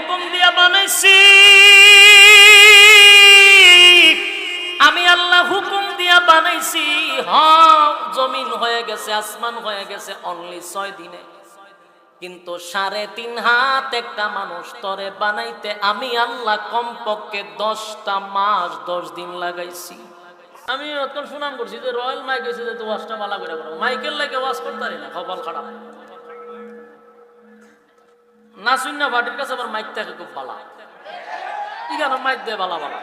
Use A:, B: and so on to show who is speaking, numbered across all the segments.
A: হুকুম দিয়া বানাইছি আমি আল্লাহ হুকুম দিয়া বানাইছি হ জমিন হয়ে গেছে, আসমান হয়ে গেছে অনলি ছয় দিনে। কিন্তু সাড়ে তিন হাত একটা মানুষ তরে বানাইতে আমি আল্লাহ কমপক্ষে দশটা মাস, দশ দিন লাগাইছি। আমি অতক্ষণ সুনাম করছি যে রয়্যাল মাইক এসে যে ওয়াজটা মালা করে করো মাইকেল লাগে ওয়াজ করতে পারি না কপাল খারাপ। না শুন না বাটির কাছে আবার মাইক থাকে, খুব বালা। কেন মাইক দিয়ে বালা বালা।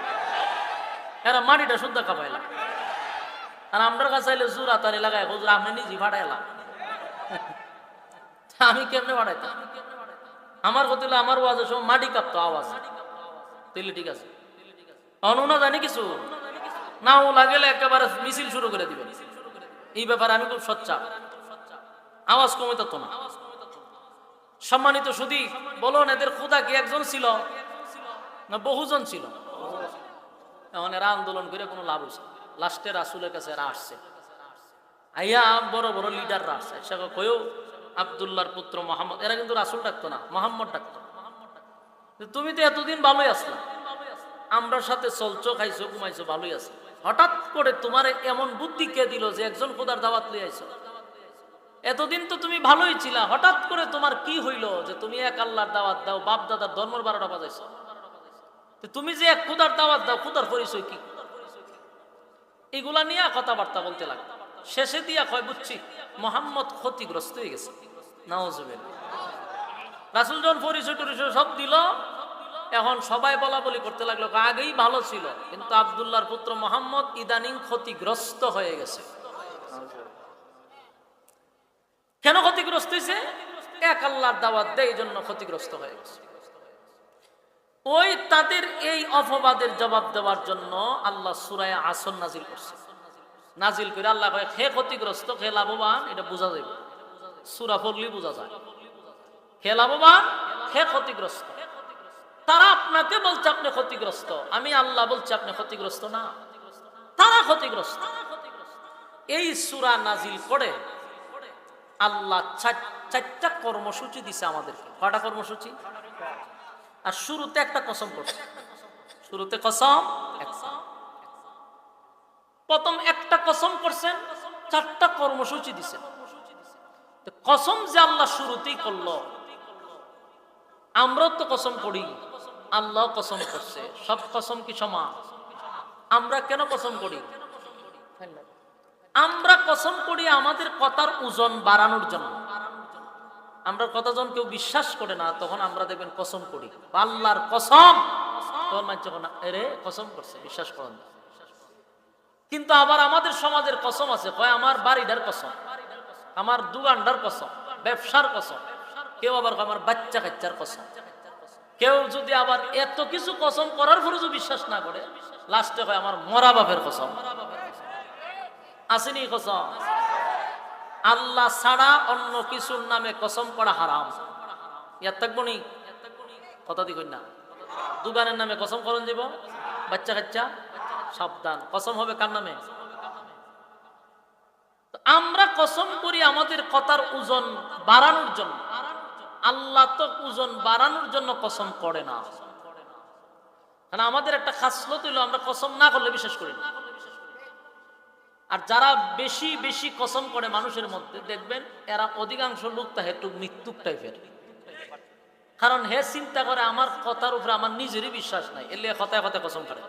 A: এরা মাটিটা শুদ্ধ কাপাইলা। আর আমার কাছে আইলে জোর আতারি লাগাই হুজুর, আপনি নিজে ফাটাইলাম। আমি কেমনে ফাটাইতাম? আমার কথা আমার ওয়াজের সময় মাটি কাঁপতো আওয়াজ। তাইলে ঠিক আছে। অনুনা জানি কিছু? না ও লাগলে একেবারে মিছিল শুরু করে দিবে। এই ব্যাপারে আমি খুব সচ্চা। আওয়াজ কমে তো না। সম্মানিত সুদী বলুন এদের খুদা কি একজন ছিল? না বহুজন ছিল? এখন এরা আন্দোলন করে কোনো লাভ হয়েছে লাস্টে রাসুলের কাছে এরা আসছে। আইয়া বড় বড় লিডাররা আসছে। সে কয়েও আবদুল্লাহর পুত্র মোহাম্মদ। এরা কিন্তু রাসুল ডাকতো না, মোহাম্মদ ডাকতো। তুমি তো এতদিন ভালোই আসলা আমরার সাথে চলছো, খাইছো, ঘুমাইছো, ভালোই আছে। হঠাৎ করে তোমার এমন বুদ্ধি কে দিল যে একজন খোদার দাওয়াত লিয়ে আইছো এতদিন তো তুমি ভালোই ছিলা, হঠাৎ করে তোমার কি হইল যে তুমি এক আল্লাহর দাওয়াত দাও, বাপ দাদার ধর্মের বারোটা বাজাইছো? তুমি যে এক খুদার দাওয়াত দাও, খুদার পরিচয় কি? এগুলা নিয়ে কথাবার্তা বলতে লাগে। শেষে দিয়া কয়, বুঝছি, মোহাম্মদ ক্ষতিগ্রস্ত হয়ে গেছে। নওয়াজবেল রাসুল পরিচয় টরিচয় সব দিল, এখন সবাই বলা বলি করতে লাগল, আগেই ভালো ছিল, কিন্তু আবদুল্লাহর পুত্র মোহাম্মদ ইদানিং ক্ষতিগ্রস্ত হয়ে গেছে। কেন ক্ষতিগ্রস্ত হয়েছে? এক আল্লাহর দাওয়াত দেয় এই জন্য ক্ষতিগ্রস্ত হয়ে গেছে। ওই তাদের এই অপবাদের জবাব দেওয়ার জন্য আল্লাহ সুরায় আসন নাজিল করছে। নাজিল করে আল্লাহ কয় খে ক্ষতিগ্রস্ত খে লাভবান এটা বোঝা যাবে। সুরা পড়লি বোঝা যায়। খে লাভবান খে ক্ষতিগ্রস্ত তারা আপনাকে বলছে আপনি ক্ষতিগ্রস্ত। আমি আল্লাহ বলছি আপনি ক্ষতিগ্রস্ত না। তারা ক্ষতিগ্রস্ত। এই সুরা নাজিল করে আল্লাহ চার- চারটা কর্মসূচি দিছে আমাদেরকে। কটা কর্মসূচি? আর শুরুতে একটা কসম করছে শুরুতে কসম প্রথম একটা কসম করছেন, চারটা কর্মসূচি দিছেন। কসম যে আল্লাহ শুরুতেই করল, আমরাও তো কসম করি আল্লাহ কসম করছে। সব কসম কি সমান? আমরা কেন কসম করি? আমরা কসম করি আমাদের কথার ওজন বাড়ানোর জন্য। আমরা কথা যখন কেউ বিশ্বাস করে না, তখন আমরা দেখবেন কসম করি। আল্লাহর কসম। তখন এরে কসম করছে, বিশ্বাস করেন। কিন্তু আবার আমাদের সমাজের কসম আছে, কয়, আমার বাড়িটার কসম, আমার দোকানটার কসম, ব্যবসার কসম, কেউ আবার আমার বাচ্চা কাচ্চার কসম। কেউ যদি আবার এত কিছু কসম করার পরে যদি বিশ্বাস না করে, লাস্টে হয় আমার মরা বাপের কসম। আসেনি কসম। আল্লাহ ছাড়া অন্য কিছুর নামে কসম করা হারাম। ইয়ার থাকব নি? কথা দি না। দোকানের নামে কসম করন যাব বাচ্চা কাচ্চা, সাবধান। কসম হবে কার নামে? আমরা কসম করি আমাদের কথার ওজন বাড়ানোর জন্য। আল্লাহ তো ওজন বাড়ানোর জন্য কসম করে না। আমাদের একটা খাসলত হইল আমরা কসম না করলে বিশ্বাস করি না। আর যারা বেশি বেশি কসম করে মানুষের মধ্যে, দেখবেন এরা অধিকাংশ লোক তা একটু মৃত্যুক টাইপের। কারণ হে চিন্তা করে আমার কথার উপরে আমার নিজেরই বিশ্বাস নাই এলে কথায় কথায় কসম করে।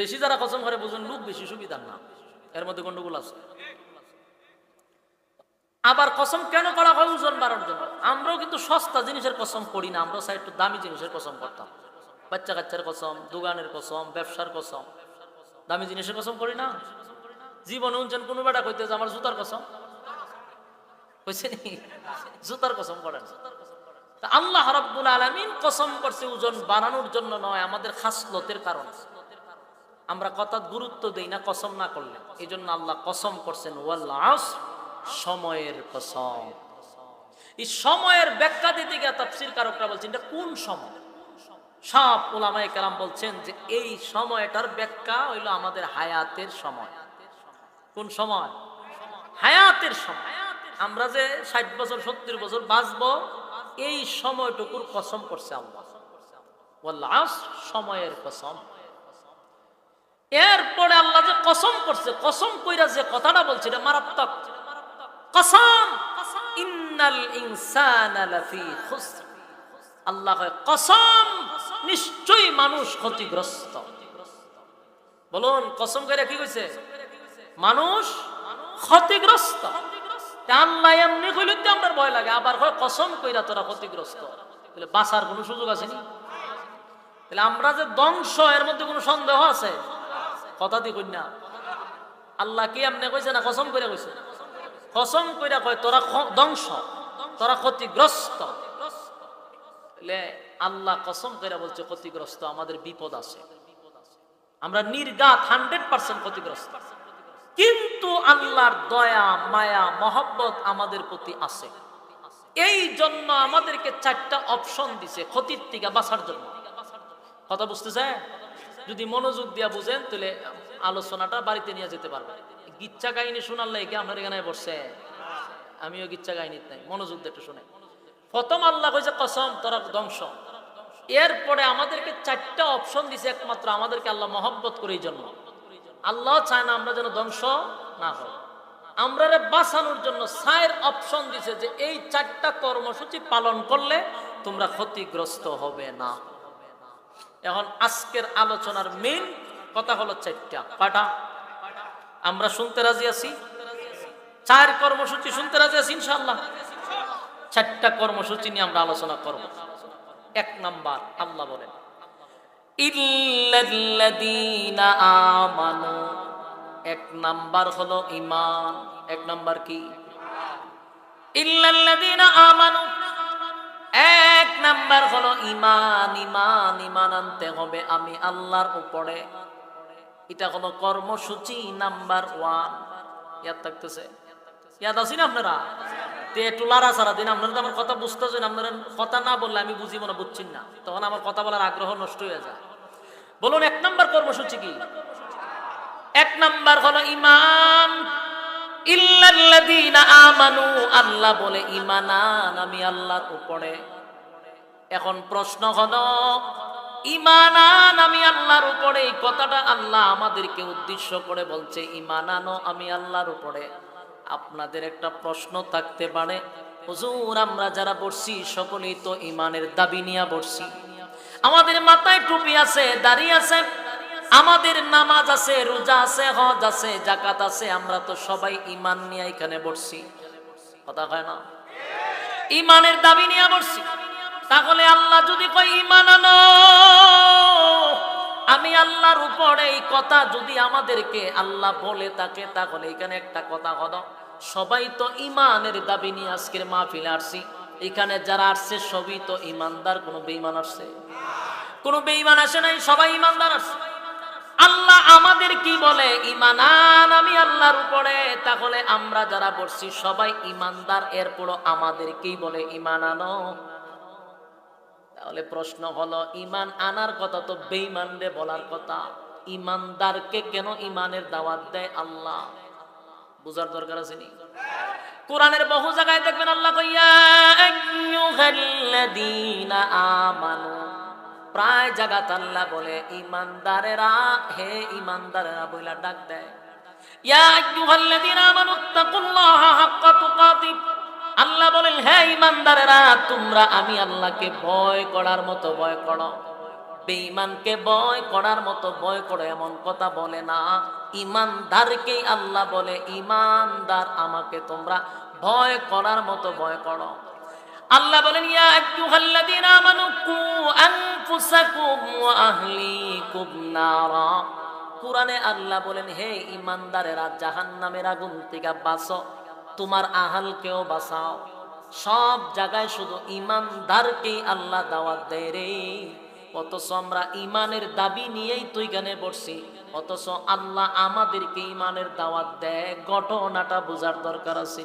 A: বেশি যারা কসম করে বুঝুন, লোক বেশি সুবিধার না। এর মধ্যে গন্ডগোল আছে। আবার কসম কেন করা হয় ওজন বাড়ার জন্য? আমরাও কিন্তু সস্তা জিনিসের কসম করি না আমরা চাই একটু দামি জিনিসের কসম করতাম। বাচ্চা কাচ্চার কসম, দোকানের কসম, ব্যবসার কসম। দামি জিনিসের কসম করি না। জীবনে উনছেন কোনো বেটা কইতে যে আমার জুতার কসম। জুতার কসম করেন। আল্লাহ রাব্বুল আলামিন কসম করছে ওজন বানানোর জন্য নয়, আমাদের খাসলতের কারণে। আমরা কথা গুরুত্ব দেই না, কসম না করলে। এই জন্য আল্লাহ কসম করছেন, ওয়াল সময়ের কসম। এই সময়ের ব্যাখ্যা দিতে গিয়ে তাফসির কারকরা বলছেন, এটা কোন সময়? সব ওলামায়ে কেরাম বলছেন যে এই সময়টার ব্যাখ্যা হইল আমাদের হায়াতের সময়। কোন সময়? হায়াতের সময়। আমরা যে ষাট বছর, সত্তর বছর বাঁচবো, এই সময়টুকুর কসম করছে আল্লাহ। সময়ের কসম। এরপরে আল্লাহ যে কসম করছে, কসম কইরা যে কথাটা বলছে মারাত্মক। কসম! ইন্নাল ইনসানা আল্লাহ কসম! নিশ্চয়ই মানুষ ক্ষতিগ্রস্ত। বলুন, কসম করে কি কইছে? মানুষ ক্ষতিগ্রস্ত। আল্লাহ এমনি কইলে তো আমার ভয় লাগে, আবার কয়, কসম কইরা তোরা ক্ষতিগ্রস্ত। তাহলে বাঁচার কোনো সুযোগ আছে নি? তাহলে আমরা যে ধ্বংস, এর মধ্যে কোনো সন্দেহ আছে? কথা দি কন্যা আল্লাহ কি এমনি কইছে না কসম করে কইছে? কসম কইরা কয়, তোরা ধ্বংস, তোরা ক্ষতিগ্রস্ত। তাহলে আল্লাহ কসম করে বলছে, ক্ষতিগ্রস্ত, আমাদের বিপদ আছে। আমরা নির্গাত, হান্ড্রেড পার্সেন্ট ক্ষতিগ্রস্ত। কিন্তু আল্লাহর দয়া, মায়া, মহব্বত আমাদের প্রতি আছে। এই জন্য আমাদেরকে চারটা অপশন দিছে ক্ষতির থেকে বাঁচার জন্য। কথা বুঝতেছে? যদি মনোযোগ দিয়া বুঝেন, তাহলে আলোচনাটা বাড়িতে নিয়ে যেতে পারবে গিচ্ছা কাহিনী শোনার লাগে আপনার এখানে বসছে। আমিও গিচ্ছা কাহিনী নাই মনোযোগ দিয়ে একটু শুনে প্রথম আল্লাহ কইছে, কসম, তোরা ধ্বংস। এরপরে আমাদেরকে চারটা অপশন দিছে একমাত্র আমাদেরকে আল্লাহ মহব্বত করে এই জন্য। আল্লাহ চায় না আমরা যেন ধ্বংস না হই। আমরা বাঁচানোর জন্য সায়ের অপশন দিছে যে এই চারটা কর্মসূচি পালন করলে তোমরা ক্ষতিগ্রস্ত হবে না। এখন আজকের আলোচনার মেইন কথা হলো চারটা। পাটা আমরা শুনতে রাজি আছি? চার কর্মসূচি শুনতে রাজি আছি ইনশাআল্লাহ। চারটা কর্মসূচি নিয়ে আমরা আলোচনা করব। এক নাম্বার, আল্লাহ বলেন আমানু। এক নাম্বার হলো ইমান এক নাম্বার কি? আমানু। এক নাম্বার হলো ইমান ইমান ইমান আনতে হবে আমি আল্লাহর উপরে। এটা হলো কর্মসূচি নাম্বার ওয়ান। ইয়াদ থাকতেছে? ইয়াদ আছি না আপনারা? তে একটু লারা আপনারা তো আমার কথা বুঝতেছেন, আপনারা কথা না বললে আমি বুঝিব না বুঝছেন না। তখন আমার কথা বলার আগ্রহ নষ্ট হয়ে যায়। বলুন, এক নাম্বার কর্মসূচি কি? এক নাম্বার হলো ইমান ইল্লাল্লাযীনা আমানু, আল্লাহ বলে ইমানান আমি আল্লাহর উপরে। এখন প্রশ্ন হলো ইমানান আমি আল্লাহর উপরে কথাটা আল্লাহ আমাদেরকে উদ্দেশ্য করে বলছে ইমানানো আমি আল্লাহর উপরে। আপনাদের একটা প্রশ্ন থাকতে পারে। হুজুর, আমরা যারা বসছি সকলেই তো ইমানের দাবি নিয়ে বসছি আমাদের মাথায় টুপি আছে, দাড়ি আছে, আমাদের নামাজ আছে, রোজা আছে, হজ আছে জাকাত আছে, আমরা তো সবাই ইমান নিয়ে এখানে বসছি কথা হয় না? ইমানের দাবি নিয়ে বসছি তাহলে আল্লাহ যদি কয় ইমান আনো। আমি আল্লাহর উপরে এই কথা যদি আমাদেরকে আল্লাহ বলে তাকে তাহলে এখানে একটা কথা হলো, সবাই তো ইমানের দাবি নিয়ে আজকের মাহফিলে আসছি। এখানে যারা আসছে, সবই তো ইমানদার কোনো বেইমান আসছে? কোনো বেইমান আসে নাই, সবাই ইমানদার আসছে। আল্লাহ আমাদের কি বলে? ইমানান আমি আল্লাহর উপরে। তাহলে আমরা যারা বসছি, সবাই ইমানদার এরপরও আমাদের কি বলে? ইমান আনো। তাহলে প্রশ্ন হলো, ইমান আনার কথা তো বেঈমানরে বলার কথা। ইমানদারকে কেন ইমানের দাওয়াত দেয় আল্লাহ? বুঝার দরকার আছে নি? কোরআনের বহু জায়গায় দেখবেন আল্লাহ কইয়া আইয়ুহাল্লাযীনা আমানু। প্রায় জায়গাত আল্লাহ বলে, ইমানদারেরা, হে ইমানদারেরা বইলা ডাক দেয়। ইয়া আইয়ুহাল্লাযীনা আমানু তাকুল্লাহা হাক্কা তুকাতিহ। আল্লাহ বলেন হ্যাঁ ইমানদারেরা, তোমরা আমি আল্লাহকে ভয় করার মতো ভয় করো। বেঈমানকে ভয় করার মতো ভয় করো, এমন কথা বলে না। ইমানদারকেই আল্লাহ বলে, ইমানদার, আমাকে তোমরা ভয় করার মতো ভয় করো। আল্লাহ বলেন, ইয়া আইয়ুহাল্লাযীনা আমানু কু আনফুসাকুম ওয়া আহলিকুম নারা। কোরআনে আল্লাহ বলেন, হে ইমানদারেরা, জাহান্নামের আগুন থেকে বাঁচো। তোমার আহালকেও বাঁচাও। সব জায়গায় শুধু ইমানদারকেই আল্লাহ দাওয়াত দেয় রে। অথচ আমরা ইমানের দাবি নিয়েই তুই গানে বসছি। অথচ আল্লাহ আমাদেরকে ইমানের দাওয়াত দেয়। ঘটনাটা বোঝার দরকার আছে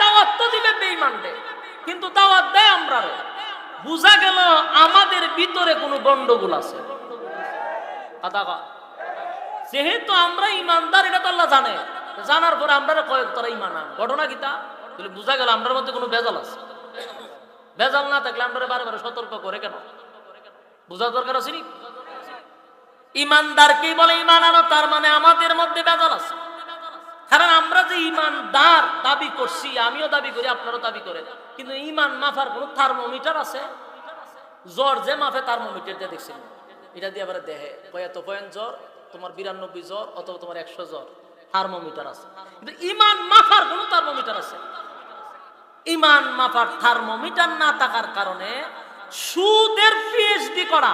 A: দাওয়াত তো দিবে বেঈমান। কিন্তু দাওয়াত দেয় আমরা। বুঝা গেল আমাদের ভিতরে কোনো গন্ডগোল আছে। যেহেতু আমরা ইমানদার, এটা তো আল্লাহ জানে। জানার পরে আমরা কয়েক তারা ইমান। ঘটনা কিতা তাহলে বুঝা গেল আমরার মধ্যে কোনো বেজাল আছে। ভেজাল না থাকলে আমরা বারে বারে সতর্ক করে কেন? বুঝার দরকার আছে নি? ইমানদার কি বলে ইমান আনো? তার মানে আমাদের মধ্যে ভেজাল আছে। কারণ আমরা যে ইমানদার দাবি করছি, আমিও দাবি করি, আপনারও দাবি করেন। কিন্তু ইমান মাফার কোন থার্মোমিটার আছে? জ্বর যে মাফে থার্মোমিটার দিয়ে দেখছেন। এটা দিয়ে আবার দেহে। কয়, এত পয়েন্ট জ্বর তোমার বিরানব্বই জ্বর অথবা তোমার একশো জ্বর। থার্মোমিটার আছে। কিন্তু ইমান মাফার কোন থার্মোমিটার আছে। ইমান মাফার থার্মোমিটার না থাকার কারণে সুদের পিএইচডি করা,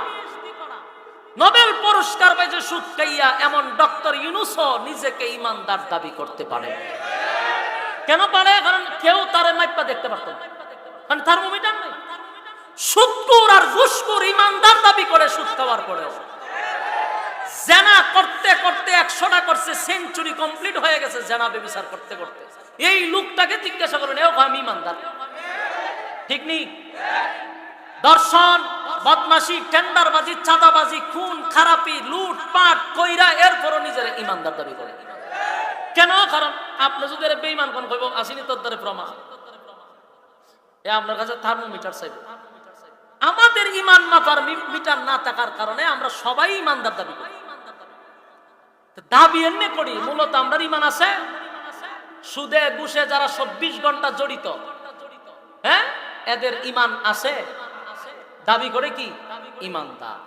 A: নোবেল পুরস্কার পেয়েছে সুদ খাইয়া এমন ডক্টর ইউনুসও নিজেকে ইমানদার দাবি করতে পারে। কেন পারে? কারণ কেউ তার মাইপা দেখতে পারত না। কারণ থার্মোমিটার নেই। সুদকুর আর ঘুষকুর ইমানদার দাবি করে সুদ খাওয়ার পরেও। জেনা করতে করতে একশোটা করছে সেঞ্চুরি কমপ্লিট হয়ে গেছে জেনা বেবিচার করতে করতে। এই লোকটাকে জিজ্ঞাসা করেন এও আমি ইমানদার। ঠিক নেই? দর্শন বদমাসি টেন্ডারবাজি, চাঁদাবাজি, খুন, খারাপি, লুট, পাট, কইরা এরপরও নিজের ইমানদার দাবি করে। কেন? কারণ আপনি যদি বেইমান কোন কইব, আসিনি তোর দ্বারে প্রমাণ। এ আপনার কাছে থার্মোমিটার চাইব। আমাদের ইমান মাপার মিটার না থাকার কারণে আমরা সবাই ইমানদার দাবি করি। দাবি এমনি করি, মূলত আমরা ইমান আছে? সুদে ঘুষে যারা চব্বিশ ঘণ্টা জড়িত হ্যাঁ? এদের ইমান আছে? দাবি করে কি? ইমানদার।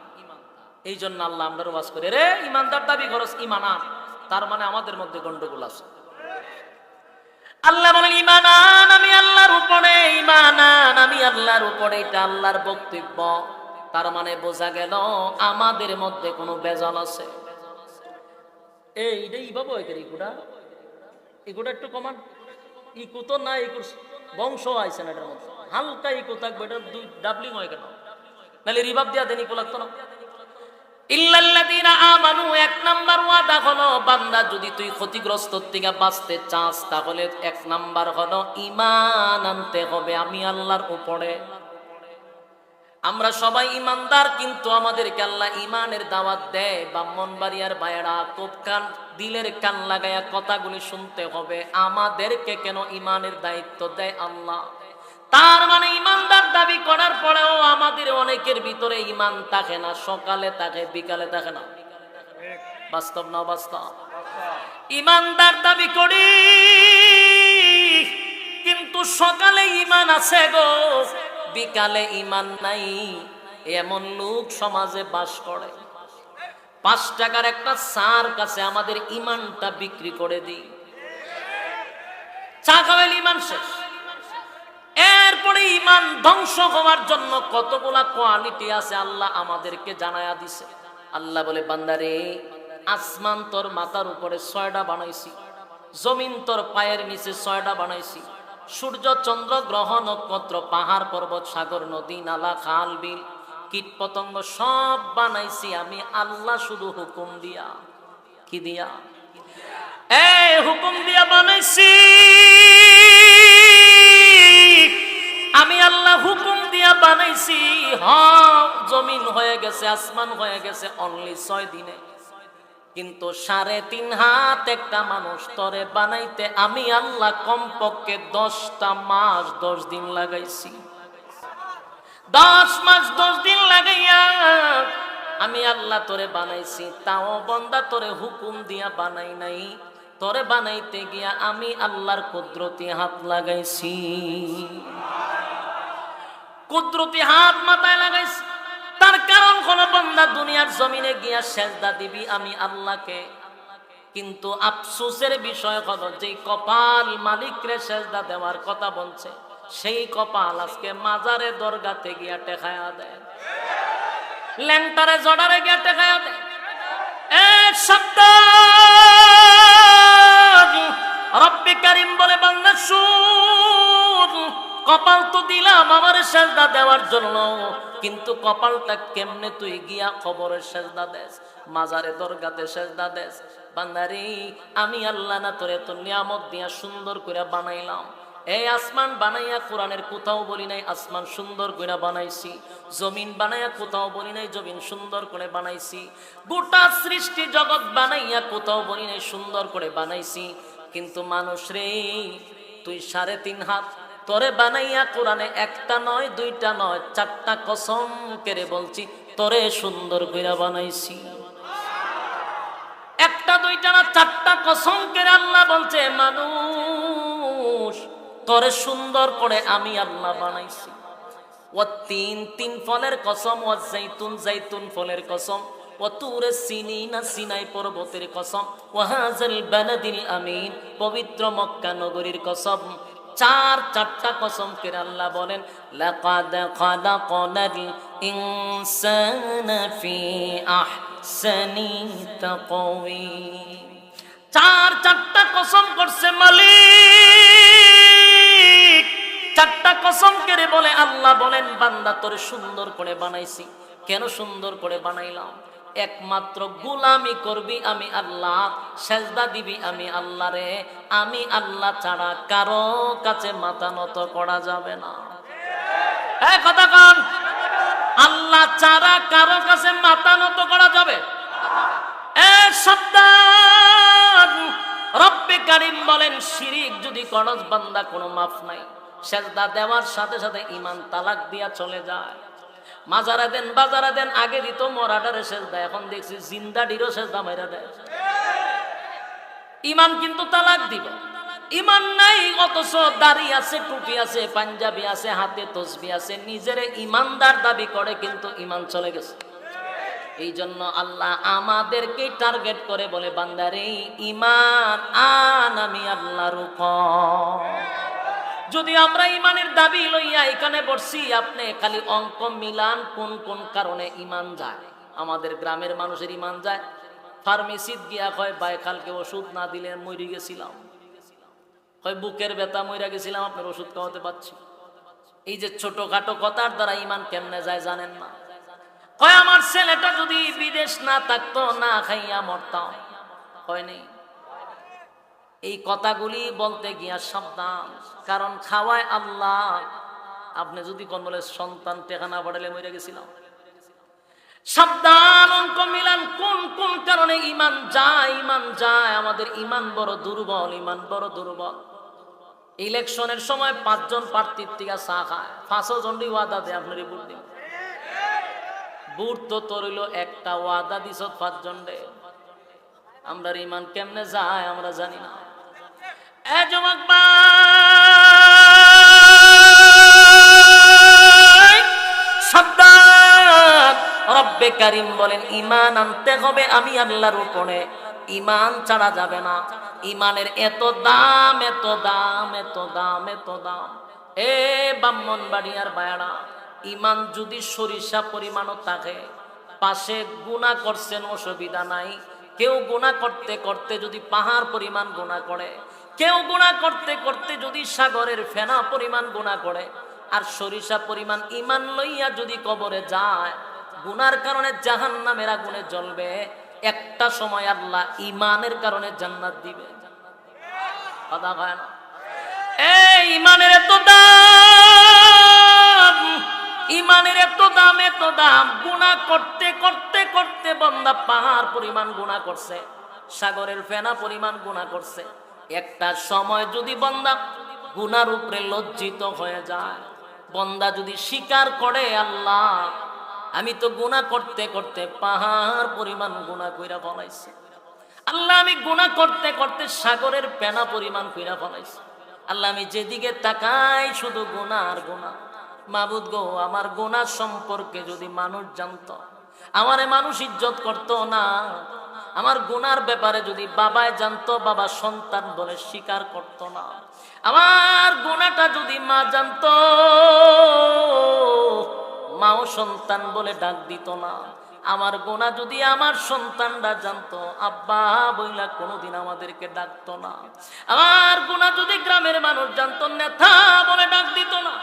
A: এই জন্য আল্লাহ আমরা ওয়াজ করে রে ইমানদার দাবি করস ইমান আন। তার মানে আমাদের মধ্যে গন্ডগোল আছে। আল্লাহ বলেন ইমানান আমি আল্লাহর উপরে ইমানান আমি আল্লাহর উপরে। এটা আল্লাহর বক্তব্য। তার মানে বোঝা গেল, আমাদের মধ্যে কোনো বেজাল আছে। এই এইটাই বাবু একের ইকুটা ইকুটা একটু কমান। ইকু তো না ইকুর বংশ আইছে না এটার মধ্যে। হালকা ইকু থাকবে, এটা দুই ডাবলিং হয় কেন? নাহলে রিভাব দিয়া দেন ইকু লাগতো না। এক বান্দা যদি তুই ক্ষতিগ্রস্ত থেকে বাঁচতে চাস, তাহলে এক নাম্বার হলো, ঈমান আনতে হবে। আমি আল্লাহর উপরে আমরা সবাই ইমানদার, কিন্তু আমাদেরকে আল্লাহ ইমানের দাওয়াত দেয়। ব্রাহ্মণবাড়িয়ার ভাইয়েরা খুব কান, দিলের কান লাগায়া কথাগুলি শুনতে হবে। আমাদেরকে কেন ইমানের দায়িত্ব দেয় আল্লাহ? তার মানে ইমানদার দাবি করার পরেও আমাদের অনেকের ভিতরে ইমান থাকে না, সকালে থাকে, বিকালে থাকে না। বাস্তব না বাস্তব ইমানদার দাবি করি, কিন্তু সকালে ইমান আছে গো। বিকালে ইমান নাই, এমন লোক সমাজে বাস করে। পাঁচ টাকার একটা সার কাছে আমাদের ইমানটা বিক্রি করে দিই। চা খাওয়াইলে ইমান শেষ। এরপরে ইমান ধ্বংস হওয়ার জন্য কতগুলা কোয়ালিটি আছে আল্লাহ আমাদেরকে জানায়া দিছে। আল্লাহ বলে, বান্দারে, আসমান তোর মাথার উপরে ছয়টা বানাইছি, জমিন তোর পায়ের নিচে ছয়টা বানাইছি সূর্য, চন্দ্র, গ্রহ, নক্ষত্র, পাহাড়, পর্বত, সাগর, নদী, নালা, খাল, বিল, কীট পতঙ্গ সব বানাইছি আমি। আল্লাহ শুধু হুকুম দিয়া। কি দিয়া? এই হুকুম দিয়া বানাইছি। আমি আল্লাহ হুকুম দিয়া বানাইছি। হ, জমিন হয়ে গেছে, আসমান হয়ে গেছে অনলি ছয় দিনে। কিন্তু সাড়ে তিন হাত একটা মানুষ তরে বানাইতে আমি আল্লাহ কমপক্ষে দশটা মাস দশ দিন লাগাইছি। দশ মাস দশ দিন লাগাইয়া আমি আল্লাহ তোরে বানাইছি, তাও বন্দা তোরে হুকুম দিয়া বানাই নাই। তোরে বানাইতে গিয়া আমি আল্লাহর কুদরতি হাত লাগাইছি। কুদরতি হাত মাথায় লাগাইছি। তার কারণ হলো বন্দা দুনিয়ার জমিনে গিয়া সেজদা দিবি, আমি আল্লাহকে। কিন্তু আফসোসের বিষয় হলো যে কপাল মালিকরে সেজদা দেওয়ার কথা বলছে, সেই কপাল আজকে মাজারে দরগাতে গিয়া টেকায়া দেয়। ল্যাংটারে জড়ারে গিয়া টেকায়া দেয়। রব্বি কারিম বলে, বান্দা, শুন। কপাল তো দিলাম আমার সেজদা দেওয়ার জন্য। কিন্তু কপালটা কেমনে তুই গিয়া খবরের সেজদা দেস? মাজারে দরগাতে সেজদা দেস? বান্দারি, আমি আল্লাহ না তোরে তোর নিয়ামত দিয়া সুন্দর করে বানাইলাম। এই আসমান বানাইয়া কোরআনের কোথাও বলি নাই, আসমান সুন্দর করে বানাইছি। জমিন বানাইয়া কোথাও বলি নাই, জমিন সুন্দর করে বানাইছি। গোটা সৃষ্টি জগৎ বানাইয়া কোথাও বলি নাই, সুন্দর করে বানাইছি। কিন্তু মানুষ রে, তুই সাড়ে তিন হাত তোরে বানাইয়া কোরআনে একটা নয়, দুইটা নয়, চারটা কসম কেড়ে বলছি, তরে সুন্দর কইরা বানাইছি। একটা, দুইটা না, চারটা কসম কেড়ে আল্লাহ বলছে, মানুষ, তরে সুন্দর করে আমি আল্লাহ বানাইছি। ও তিন তিন ফলের কসম, ও জাইতুন জাইতুন ফলের কসম, ও তুরে সিনিনা, সিনাই পর্বতের কসম, ও হাজাল বালাদিল আমিন, পবিত্র মক্কা নগরীর কসম চার, চারটা কসম করে আল্লাহ বলেন, লাকাদ খালাকনাল ইনসানা ফি আহসানি তাকওয়িম। চার, চারটা কসম করছে মালিক। চারটা কসম কেড়ে বলে আল্লাহ বলেন, বান্দা তোরে সুন্দর করে বানাইছি। কেন সুন্দর করে বানাইলাম? একমাত্র গুলামি করবি আমি আল্লাহ, সেজদা দিবি আমি আল্লাহ রে। আমি আল্লাহ ছাড়া কারও কাছে মাথা নত করা যাবে না। কথা আল্লাহ ছাড়া কারও কাছে মাথা নত করা যাবে? এ সাবধান, রব্বে কারিম বলেন, শিরিক যদি করজ বান্দা কোনো মাফ নাই। সেজদা দেওয়ার সাথে সাথে ইমান তালাক দিয়া চলে যায়। মাজারা দেন, বাজারা দেন, আগে দিত মরাডারে সেজদা, এখন দেখছি জিন্দাডিরও সেজদা মাইরা দেয়। ইমান কিন্তু তালাক দিব। ইমান নাই, অথচ দাড়ি আছে, টুপি আছে, পাঞ্জাবি আছে, হাতে তসবি আছে, নিজের ইমানদার দাবি করে, কিন্তু ইমান চলে গেছে। এই জন্য আল্লাহ আমাদেরকে টার্গেট করে বলে, বান্দারে, ইমান আন আমি আল্লাহর উপর। যদি আমরা ইমানের দাবি লইয়া এখানে বসছি, আপনি খালি অঙ্ক মিলান কোন কোন কারণে ইমান যায়। আমাদের গ্রামের মানুষের ইমান যায়। ফার্মেসিত গিয়া কয় বাইকালকে ওষুধ না দিলে মরি গেছিলাম। হয় বুকের ব্যথা মইরা গেছিলাম, আপনার ওষুধ খাওয়াতে পারছি। এই যে ছোটখাটো কথার দ্বারা ইমান কেমনে যায় জানেন না। কয়, আমার ছেলেটা যদি বিদেশ না থাকতো, না খাইয়া মরতাম। হয় নেই। এই কথাগুলি বলতে গিয়া সাবধান, কারণ খাওয়ায় আল্লাহ। আপনি যদি কোন বলে সন্তান টেকা না বাড়ালে মরে গেছিলাম। সাবধান অঙ্ক মিলান, কোন কোন কারণে ইমান যায় ইমান যায়? আমাদের ইমান বড় দুর্বল, ইমান বড় দুর্বল। ইলেকশনের সময় পাঁচজন প্রার্থীর থেকে চা খায়। পাঁচশো জনই ওয়াদা দেয়, আপনার ভোট দিন বুট তো তোর হইল একটা ওয়াদা দিছ পাঁচজন আমরা ইমান কেমনে যায়, আমরা জানি না। এ যুবক রব্বে কারিম বলেন ইমান আনতে হবে আমি আল্লাহর উপরে। ইমান ছাড়া যাবে না। ইমানের এত দাম এত দাম এত দাম এত দাম। এ ব্রাহ্মণ বাড়িয়ার বায়ারা ইমান যদি সরিষা পরিমাণও থাকে, পাশে গুণা করছেন অসুবিধা নাই। কেউ গুণা করতে করতে যদি পাহাড় পরিমাণ গুণা করে কেউ গুণা করতে করতে যদি সাগরের ফেনা পরিমাণ গুণা করে, আর সরিষা পরিমাণ ইমান লইয়া যদি কবরে যায়, গুনার কারণে জাহান নামের আগুনে জ্বলবে, একটা সময় আল্লাহ ইমানের কারণে জান্নাত দিবে। ইমানের এত দাম, ইমানের এত দাম এত দাম গুণা করতে করতে করতে বন্দা পাহাড় পরিমাণ গুণা করছে, সাগরের ফেনা পরিমাণ গুণা করছে। একটা সময় যদি বন্দা গুনার উপরে লজ্জিত হয়ে যায়, বন্দা যদি স্বীকার করে, আল্লাহ, আমি তো গুণা করতে করতে পাহাড় পরিমাণ গুণা কইরা ফলাইছি। আল্লাহ, আমি গুণা করতে করতে সাগরের পেনা পরিমাণ কইরা ফলাইছি। আল্লাহ, আমি যেদিকে তাকাই শুধু গুণা আর গুণা মাবুদ গো, আমার গুণা সম্পর্কে যদি মানুষ জানতো, আমারে মানুষ ইজ্জত করতো না। আমার গুনার ব্যাপারে যদি বাবায় জানতো, বাবা সন্তান বলে স্বীকার করতো না। আমার গুণাটা যদি মা জানতো, মাও সন্তান বলে ডাক দিত না। আমার গোনা যদি আমার সন্তানরা জানতো, আব্বা বইলা কোনোদিন আমাদেরকে ডাকতো না। আমার গুণা যদি গ্রামের মানুষ জানতো, নেতা বলে ডাক দিত না।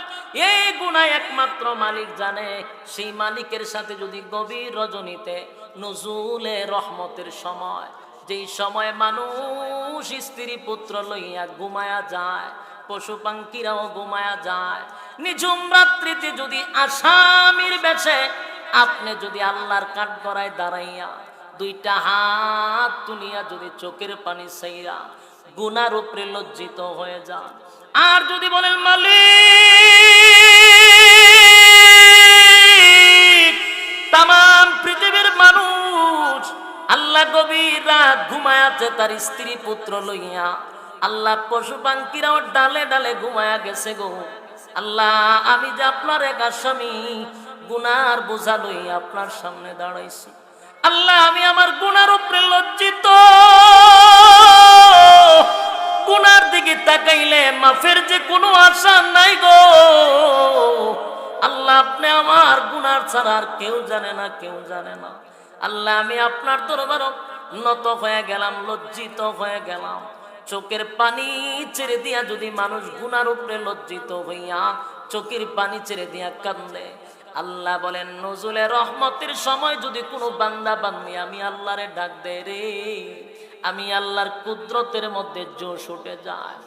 A: এই গুণা একমাত্র মালিক জানে, সেই মালিকের সাথে যদি গভীর রজনীতে, নজুলে রহমতের সময়, যেই সময় মানুষ স্ত্রী পুত্র লইয়া ঘুমায়া যায়, পশু পাঙ্কিরাও ঘুমায়া যায়, নিঝুম রাত্রিতে যদি আসামির বেছে আপনি যদি আল্লাহর কাঠ গড়ায় দাঁড়াইয়া দুইটা হাত তুলিয়া যদি চোখের পানি সাইরা গুনার উপরে লজ্জিত হয়ে যান। আর যদি বলেন, মালিক তাম পৃথিবীর মানুষ আল্লাহ গভীর রাত ঘুমায়াছে, তার স্ত্রী পুত্র লইয়া। আল্লাহ পশু পাঙ্কিরাও ডালে ডালে ঘুমায়া গেছে গো। আল্লাহ, আমি যে আপনার এক আসামি গুনার বোঝা লইয়া আপনার সামনে দাঁড়াইছি। আল্লাহ, আমি আমার গুনার উপরে লজ্জিত। গুনার দিকে তাকাইলে মাফের যে কোনো আশা নাই গো। আল্লাহ, আপনি আমার গুনার ছাড়া আর কেউ জানে না, কেউ জানে না। আল্লাহ, আমি আপনার দরবার নত হয়ে গেলাম, লজ্জিত হয়ে গেলাম। চোখের পানি ছেড়ে দিয়া যদি মানুষ গুনার উপরে লজ্জিত হইয়া চোখের পানি ছেড়ে দিয়া কান্দে আল্লাহ বলেন, নজুলে রহমতের সময় যদি কোনো বান্দা বান্দি আমি আল্লাহরে ডাক দে রে, আমি আল্লাহর কুদরতের মধ্যে জোশ উঠে যায়।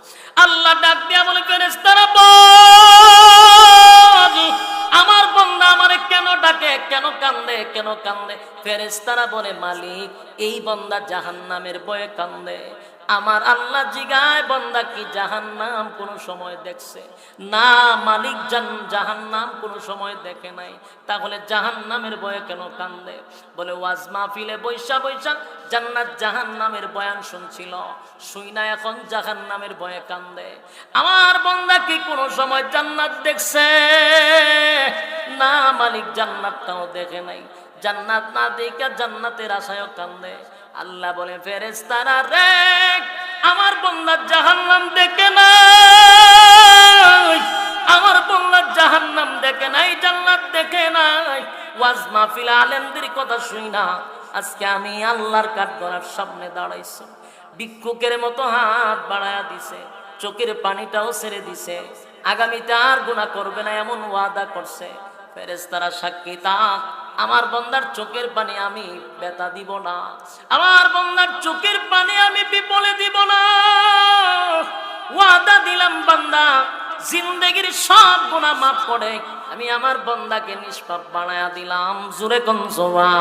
A: আল্লাহ ডাক দিয়া বলে, ফেরেশতারা কান্দে। কেন কান্দে বলে, মালিক, এই বন্দা জাহান্নামের বয়ে কান্দে। আমার আল্লাহ জিগায়, বন্দা কি জাহান্নাম কোন সময় দেখছে? না, মালিক জান, জাহান্নাম কোন সময় দেখে নাই। তাহলে জাহান্নামের বয়ে কেন কান্দে? বলে, ওয়াজ মাহফিলে বৈশা বৈশা জান্নাত জাহান নামের বয়ান শুনছিল। শুই না এখন, জাহান্নামের বয়ে কান্দে। আমার বন্দা কি কোন সময় জান্নাত দেখছে? না, মালিক জান্নাতটাও দেখে নাই। জান্নাত না দেখে জান্নাতের আশায়ও কান্দে। আল্লাহ বলে ফেরেস্তারা রে, আমার বন্দার জাহান্নাম দেখে নাই। আমার বন্দার জাহান্নাম দেখে নাই, জান্নাত দেখে নাই। ওয়াজ মাহফিল আলেমদের কথা শুই না। আজকে আমি আল্লাহর কাঠ গড়ার সামনে দাঁড়াইছি। ভিক্ষুকের মতো হাত বাড়ায়া দিছে, চোখের পানিটাও ছেড়ে দিছে। আগামীতে আর গুণা করবে না, এমন ওয়াদা করছে। ফেরেস্তারা সাক্ষী, তা আমার বন্দার চোখের পানি আমি বেতা দিব না। আমার বন্দার চোখের পানি আমি বিপলে দিব না। ওয়াদা দিলাম বান্দা, জিন্দগির সব গুণা মাফ করে। আমি আমার বন্দাকে নিষ্পাপ বানায়া দিলাম। জুরে কনসোয়া